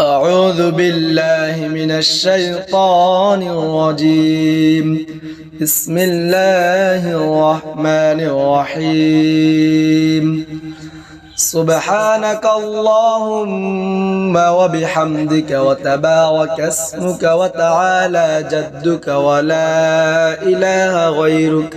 أعوذ بالله من الشيطان الرجيم. بسم الله الرحمن الرحيم. سبحانك اللهم وبحمدك وتبارك اسمك وتعالى جدك ولا إله غيرك.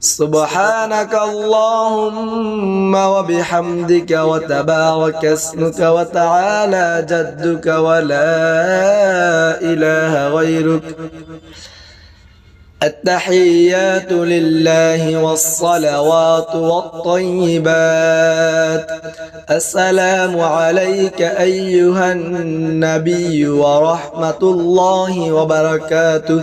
سبحانك اللهم وبحمدك وتبارك اسمك وتعالى جدك ولا إله غيرك. التحيات لله والصلوات والطيبات. السلام عليك أيها النبي ورحمة الله وبركاته.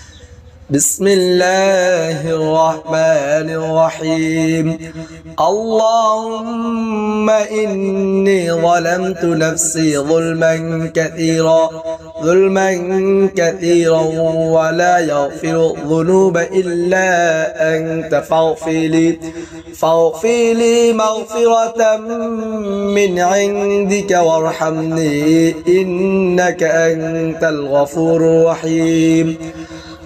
بسم الله الرحمن الرحيم. اللهم إني ظلمت نفسي ظلما كثيرا ظلما كثيرا ولا يغفر الذنوب إلا أنت. فاغفر لي فاغفر لي مغفرة من عندك وارحمني إنك أنت الغفور الرحيم.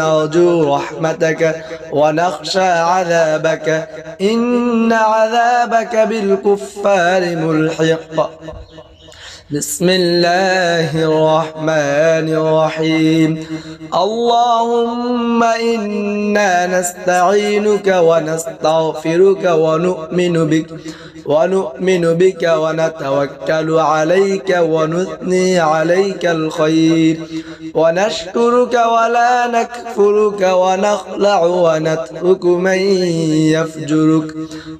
ونرجو رحمتك ونخشى عذابك. إن عذابك بالكفار ملحق. بسم الله الرحمن الرحيم اللهم إنا نستعينك ونستغفرك ونؤمن بك ونؤمن بك ونتوكل عليك ونثني عليك الخير ونشكرك ولا نكفرك ونخلع ونترك من يفجرك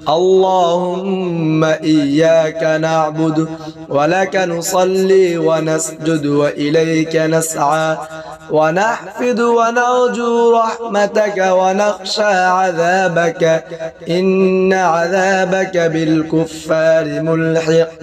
اللهم إياك نعبد ولك نصلي ونسجد وإليك نسعى ونحفد ونرجو رحمتك ونخشى عذابك. إن عذابك بالكفار ملحق.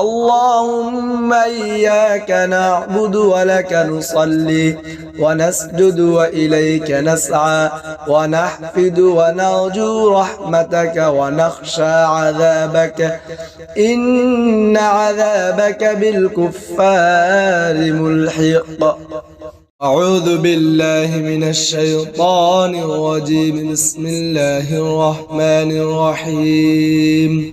اللهم إياك نعبد ولك نصلي ونسجد وإليك نسعى ونحفد ونرجو رحمتك ونخشى عذابك. إن عذابك بالكفار ملحق. أعوذ بالله من الشيطان الرجيم. بسم الله الرحمن الرحيم.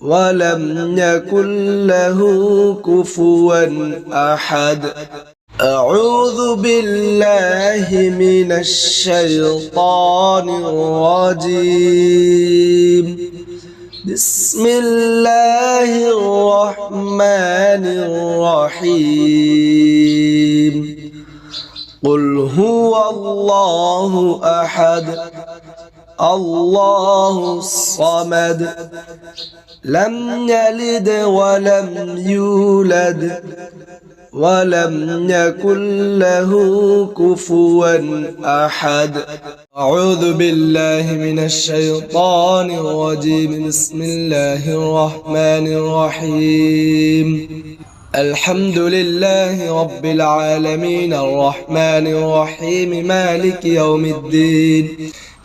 ولم يكن له كفوا أحد. أعوذ بالله من الشيطان الرجيم. بسم الله الرحمن الرحيم. قل هو الله أحد. الله الصمد لم يلد ولم يولد ولم يكن له كفوا أحد. أعوذ بالله من الشيطان الرجيم. بسم الله الرحمن الرحيم. الحمد لله رب العالمين. الرحمن الرحيم. مالك يوم الدين.